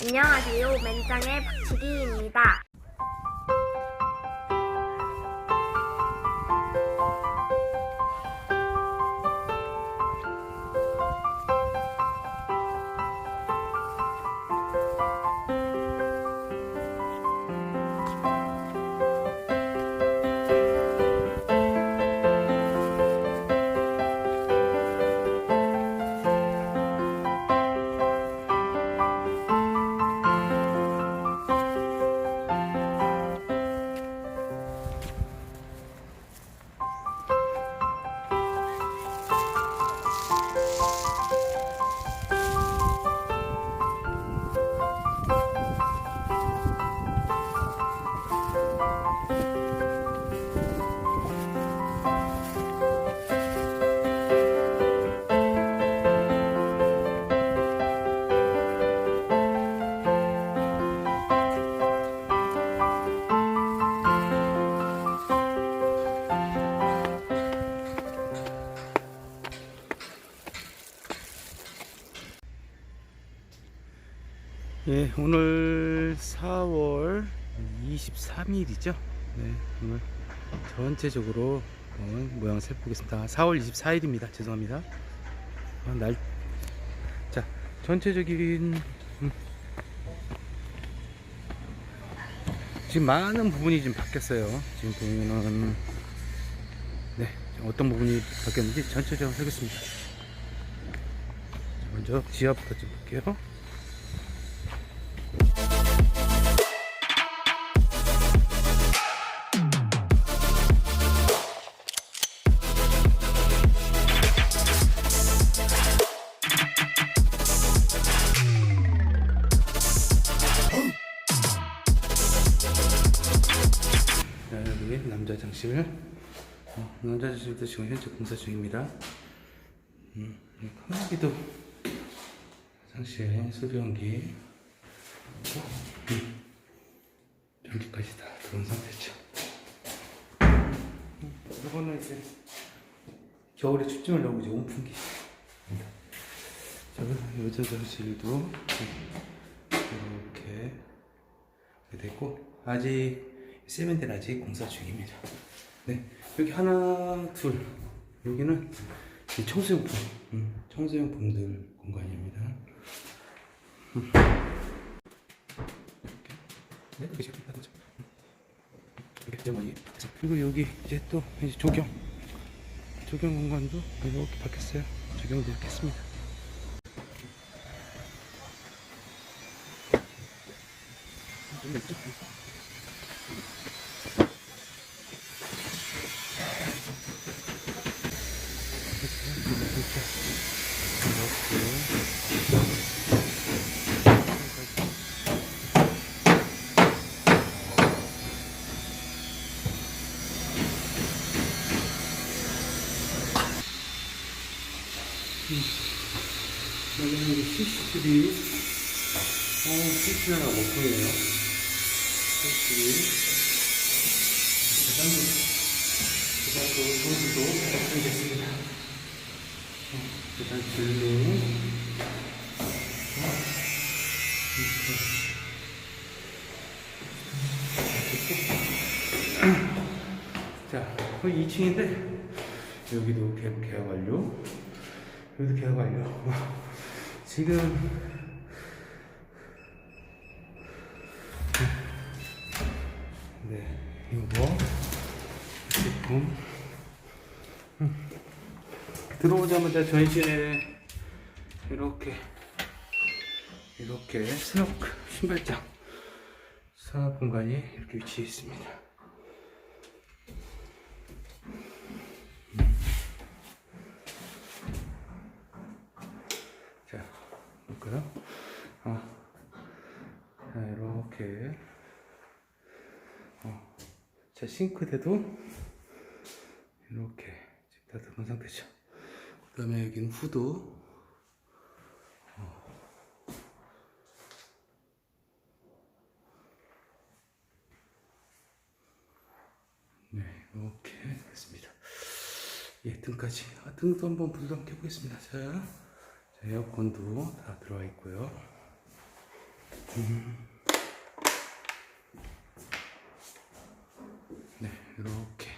안녕하세요. 맨장의 박치기입니다. 예, 오늘 4월 23일이죠. 네, 오늘 전체적으로 어, 모양을 살펴보겠습니다. 4월 24일입니다. 죄송합니다. 어, 날, 자, 전체적인 음, 지금 많은 부분이 좀 바뀌었어요. 지금 보면은 네, 어떤 부분이 바뀌었는지 전체적으로 하겠습니다. 먼저 지하부터 좀 볼게요. 남자 장실. 어, 남자 장실도 지금 현재 공사 중입니다. 음, 여기도 장실, 소변기. 음, 여기까지 다 들어온 상태죠. 음, 이거는 이제 겨울에 춥지만 하고 이제 온풍기. 자, 여자 장실도 이렇게 되고 아직 세면대는 아직 공사 중입니다. 네 여기 하나 둘 여기는 이 청소용품 음, 청소용품들 공간입니다. 음. 네 그게 제일 편하죠. 그리고 여기 이제 또 이제 조경 조경 공간도 이렇게 바뀌었어요. 조경도 이렇게 했습니다. 좀 더 있죠? 여기는 이제 CCTV 어, CCTV가 못 보이네요 CCTV 계단도 계단도 공기도 걱정됐습니다 어, 계단 줄로 자, 거기 2층인데 여기도 계약, 계약 완료 여기도 계약 완료 지금 네 이거 제품 음. 들어오자마자 전신에 이렇게 이렇게 수납 신발장 수납 공간이 이렇게 위치해 있습니다. 자, 볼까요? 어. 자, 이렇게. 어. 자, 싱크대도 이렇게 다 들어간 상태죠. 그 다음에 여기는 후드. 어. 네, 이렇게 됐습니다. 예, 등까지. 아, 등도 한번 한번 켜보겠습니다. 자, 자, 에어컨도 다 들어와 있고요. 네, 이렇게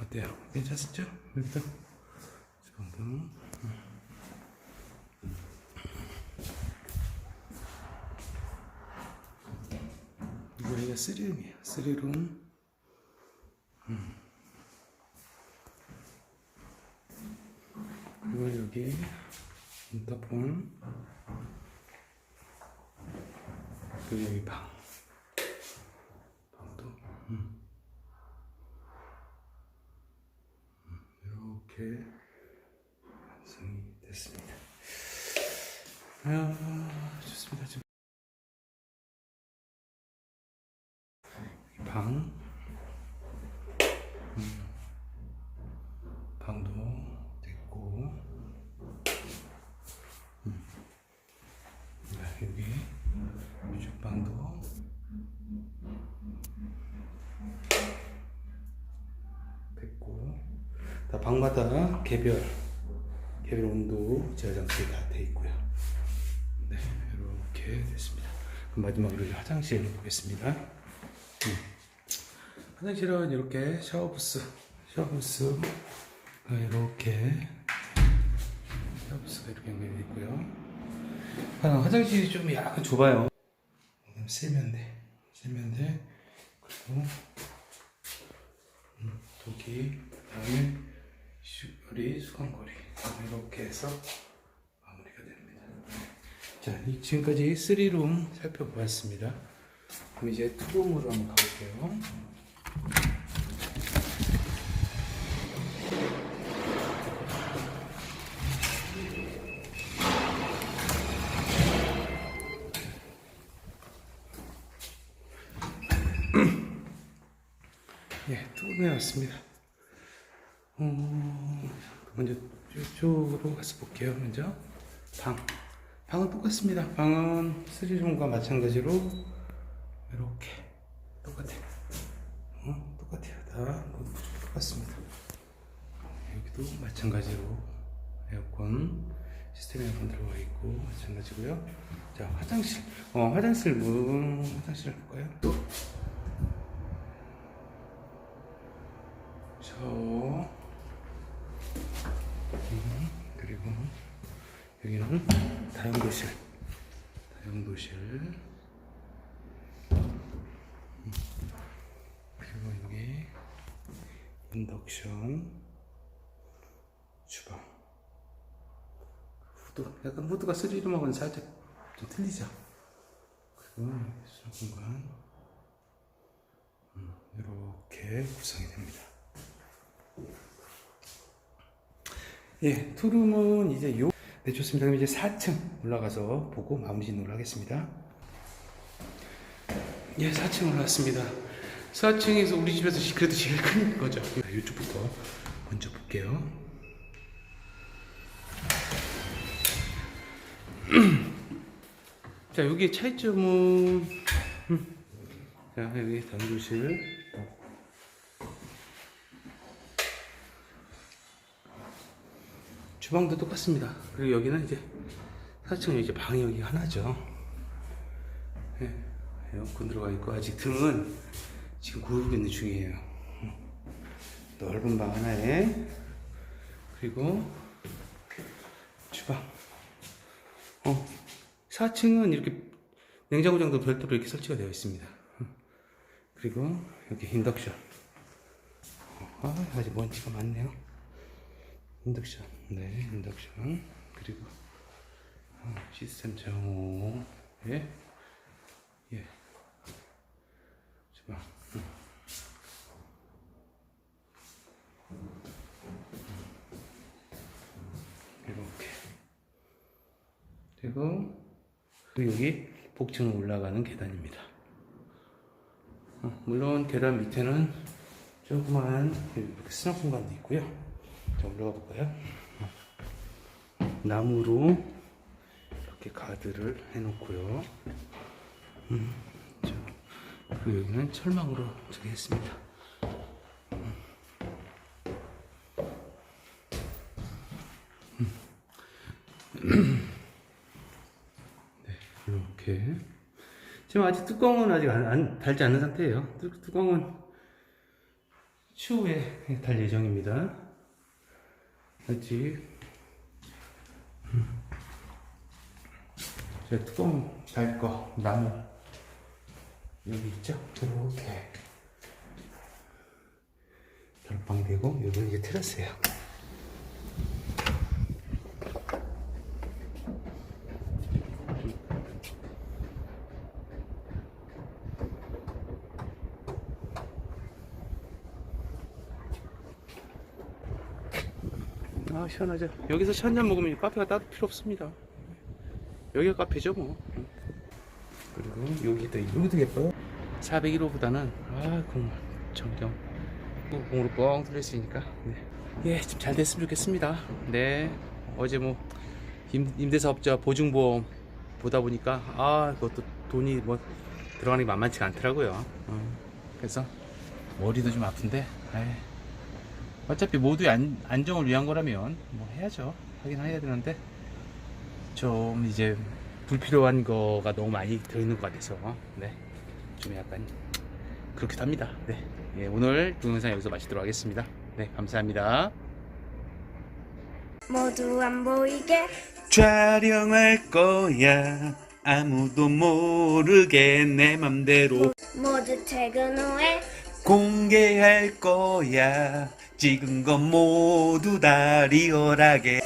어때요? 괜찮았죠? 여기도 정도. 이거 여기가 쓰리룸이에요. 쓰리룸. 그리고 여기 인터폰. 그리고 여기 방. 방도. 음. 이렇게 완성이 됐습니다. 아, 좋습니다. 지금 방, 음, 방도 됐고, 음, 네, 여기 이쪽 방도 됐고, 다 방마다 개별 개별 온도 제어 장치 다돼 있고요. 네, 이렇게 됐습니다. 그럼 마지막으로 화장실 보겠습니다. 음. 화장실은 이렇게 샤워 부스, 샤워 부스 이렇게 샤워 부스가 이렇게 연결되어 있고요. 아, 화장실이 좀 약간 좁아요. 세면대, 세면대 그리고 음, 도기, 그다음에 슈리, 수건거리 이렇게 해서 마무리가 됩니다. 자, 이 지금까지 3룸 살펴보았습니다. 그럼 이제 투룸으로 한번 가볼게요. 예, 투룸에 왔습니다. 어, 먼저 이쪽으로 가서 볼게요. 먼저 방. 방은 똑같습니다. 방은 3룸과 마찬가지로 이렇게 똑같아요. 어, 똑같아요. 다 똑같습니다. 여기도 마찬가지로 에어컨 시스템 에어컨 들어가 있고 마찬가지고요. 자 화장실. 어 화장실 문 화장실 볼까요? 또 샤워. 음, 그리고 여기는 다용도실. 다용도실. 음, 그리고 여기 인덕션. 주방. 후드. 약간 후드가 스리룸하고는 살짝 좀 틀리죠. 그리고 수납 공간. 음, 이렇게 구성이 됩니다. 예, 투룸은 이제 요, 네, 좋습니다. 그럼 이제 4층 올라가서 보고 마무리 짓는 걸로 하겠습니다. 예, 4층 올라왔습니다. 4층에서 우리 집에서 그래도 제일 큰 거죠. 자, 이쪽부터 먼저 볼게요. 자, 여기 차이점은, 음. 자, 여기 담조실. 주방도 똑같습니다. 그리고 여기는 이제 4층은 이제 방이 여기 하나죠. 예, 에어컨 들어가 있고 아직 등은 지금 구르고 있는 중이에요. 넓은 방 하나에 그리고 주방. 어, 4층은 이렇게 냉장고장도 별도로 이렇게 설치가 되어 있습니다. 그리고 여기 인덕션. 어, 아, 아직 먼지가 많네요. 인덕션, 네, 인덕션. 그리고 어, 시스템 정호, 예, 예. 주방. 음. 이렇게. 그리고 그리고 여기 복층 올라가는 계단입니다. 어, 물론 계단 밑에는 조그만 수납 공간도 있고요. 자, 올라가 볼까요? 어. 나무로 이렇게 가드를 해놓고요. 음, 자, 그리고 여기는 철망으로 저기 했습니다. 음. 네, 이렇게 지금 아직 뚜껑은 아직 안, 안- 달지 않은 상태예요. 뚜, 뚜껑은 추후에 달 예정입니다. 음. 제 뚜껑 달거 나무 여기 있죠? 이렇게 결방되고 여기는 이제 테라스예요. 아 시원하죠. 여기서 샷잔 먹으면 카페가 따로 필요 없습니다. 여기가 카페죠 뭐. 그리고 여기도 여기도 예뻐요. 401호보다는 아 정말 정경 공으로 뻥 뚫려 있으니까 네. 예, 좀 잘 됐으면 좋겠습니다. 네, 어제 뭐 임, 임대사업자 보증보험 보다 보니까 아 그것도 돈이 뭐 들어가는 게 만만치가 않더라고요. 어, 그래서 머리도 좀 아픈데 에이, 어차피 모두의 안, 안정을 위한 거라면 뭐 해야죠. 하긴 해야 되는데 좀 이제 불필요한 거가 너무 많이 들어있는 것 같아서 네, 좀 약간 그렇기도 합니다. 네, 예, 오늘 동영상 여기서 마치도록 하겠습니다. 네, 감사합니다. 모두 안 보이게 촬영할 거야 아무도 모르게 내 맘대로 모두 퇴근 후에 공개할 거야. 찍은 건 모두 다 리얼하게